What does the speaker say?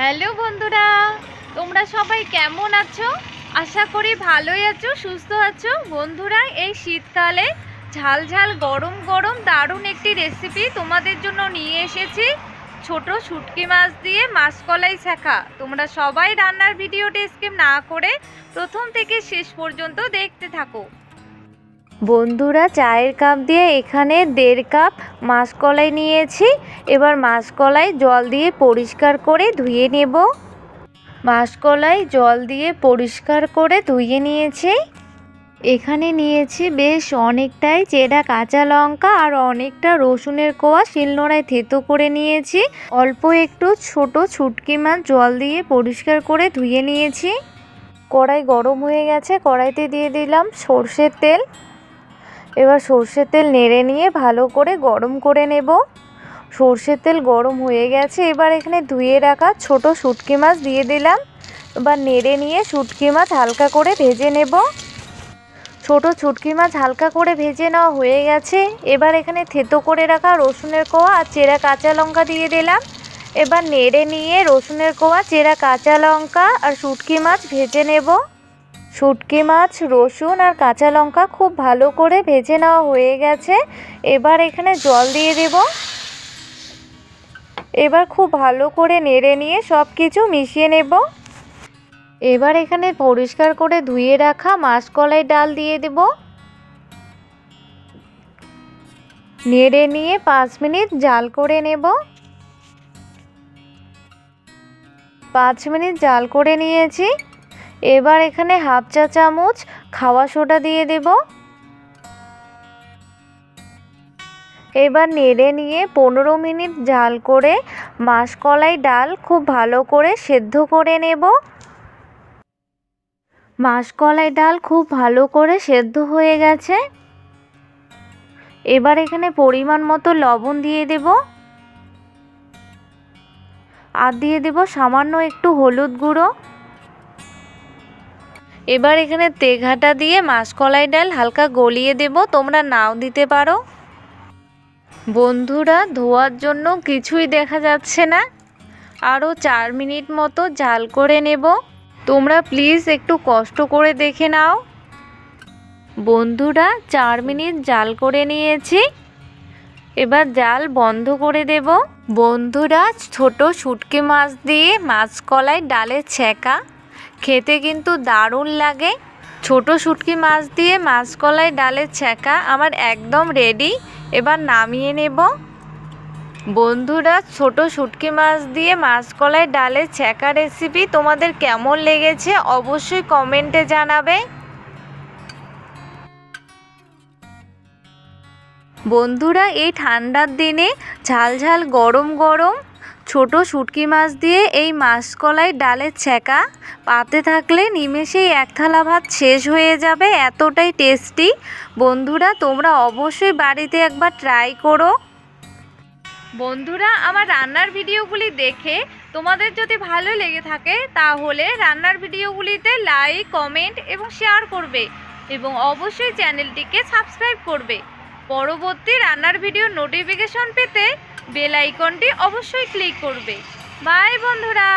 Hello বন্ধুরা, তোমরা সবাই কেমন আছো? আশা করি ভালোই আছো, সুস্থ আছো। বন্ধুরা, এই শীতকালে ঝাল ঝাল, গরম গরম দারুণ একটি রেসিপি তোমাদের জন্য নিয়ে এসেছি। ছোট শুটকি মাছ দিয়ে মাসকলাই শেখা। তোমরা সবাই রান্নার ভিডিওটি স্কিপ না করে প্রথম থেকে শেষ পর্যন্ত দেখতে থাকো। বন্ধুরা, চায়ের কাপ দিয়ে এখানে দেড় কাপ মাসকলাই নিয়েছি। এবার মাসকলাই জল দিয়ে পরিষ্কার করে ধুয়ে নেব। মাসকলাই জল দিয়ে পরিষ্কার করে ধুয়ে নিয়েছি। এখানে নিয়েছি বেশ অনেকটাই চেরা কাঁচা লঙ্কা আর অনেকটা রসুনের কোয়া শিলনোড়ায় থেতো করে নিয়েছি। অল্প একটু ছোট ছুটকি মাছ জল দিয়ে পরিষ্কার করে ধুয়ে নিয়েছি। কড়াই গরম হয়ে গেছে, কড়াইতে দিয়ে দিলাম সর্ষের তেল। এবার সর্ষের তেল নেড়ে নিয়ে ভালো করে গরম করে নেব। সর্ষের তেল গরম হয়ে গেছে, এবার এখানে ধুয়ে রাখা ছোট শুটকি মাছ দিয়ে দিলাম। এবার নেড়ে নিয়ে শুটকি মাছ হালকা করে ভেজে নেব। ছোট শুটকি মাছ হালকা করে ভেজে নেওয়া হয়ে গেছে। এবার এখানে থেতো করে রাখা রসুনের কোয়া আর চেরা কাঁচা লঙ্কা দিয়ে দিলাম। এবার নেড়ে নিয়ে রসুনের কোয়া, চেরা কাঁচা লঙ্কা আর শুটকি মাছ ভেজে নেব। শুটকি মাছ, রসুন আর কাঁচা লঙ্কা খুব ভালো করে ভেজে নেওয়া হয়ে গেছে। এবার এখানে জল দিয়ে দেব। এবার খুব ভালো করে নেড়ে নিয়ে সব কিছু মিশিয়ে নেব। এবার এখানে পরিষ্কার করে ধুয়ে রাখা মাসকলাই ডাল দিয়ে দেব। নেড়ে নিয়ে পাঁচ মিনিট জাল করে নেব। পাঁচ মিনিট জাল করে নিয়েছি। এবার এখানে হাফ চা চামচ খাওয়া সোডা দিয়ে দেব। এবার নেড়ে নিয়ে পনেরো মিনিট জাল করে মাসকলাই ডাল খুব ভালো করে সেদ্ধ করে নেব। মাসকলাই ডাল খুব ভালো করে সেদ্ধ হয়ে গেছে। এবার এখানে পরিমাণ মতো লবণ দিয়ে দেব। আর দিয়ে দেব সামান্য একটু হলুদ গুঁড়ো। এবার এখানে তেঘাটা দিয়ে মাসকলাই ডাল হালকা গলিয়ে দেব। তোমরা নাও দিতে পারো। বন্ধুরা, ধোয়ার জন্য কিছুই দেখা যাচ্ছে না। আরও চার মিনিট মতো জাল করে নেব। তোমরা প্লিজ একটু কষ্ট করে দেখে নাও। বন্ধুরা, চার মিনিট জাল করে নিয়েছি। এবার জাল বন্ধ করে দেব। বন্ধুরা, ছোট শুটকি মাছ দিয়ে মাছ মাছকলাই ডালের ছেঁকা। খেতে কিন্তু দারুণ লাগে। ছোট শুটকি মাছ দিয়ে মাছকলাই ডালের ছেঁকা আমার একদম রেডি এবার নামিয়ে নেব। বন্ধুরা, ছোট শুটকি মাছ দিয়ে মাছকলাই ডালের ছেঁকা রেসিপি তোমাদের কেমন লেগেছে অবশ্যই কমেন্টে জানাবে। বন্ধুরা, এই ঠান্ডার দিনে ঝাল ঝাল গরম গরম ছোট শুটকি মাছ দিয়ে এই মাসকলাই ডালের ছেঁকা পাতে থাকলে নিমেষেই এক থালা ভাত শেষ হয়ে যাবে, এতটাই টেস্টি। বন্ধুরা, তোমরা অবশ্যই বাড়িতে একবার ট্রাই করো। বন্ধুরা, আমার রান্নার ভিডিওগুলি দেখে তোমাদের যদি ভালো লেগে থাকে, তাহলে রান্নার ভিডিওগুলিতে লাইক কমেন্ট এবং শেয়ার করবে এবং অবশ্যই চ্যানেলটিকে সাবস্ক্রাইব করবে। পরবর্তী রান্নার ভিডিও নোটিফিকেশন পেতে বেল আইকনটি অবশ্যই ক্লিক করবে। বাই বন্ধুরা।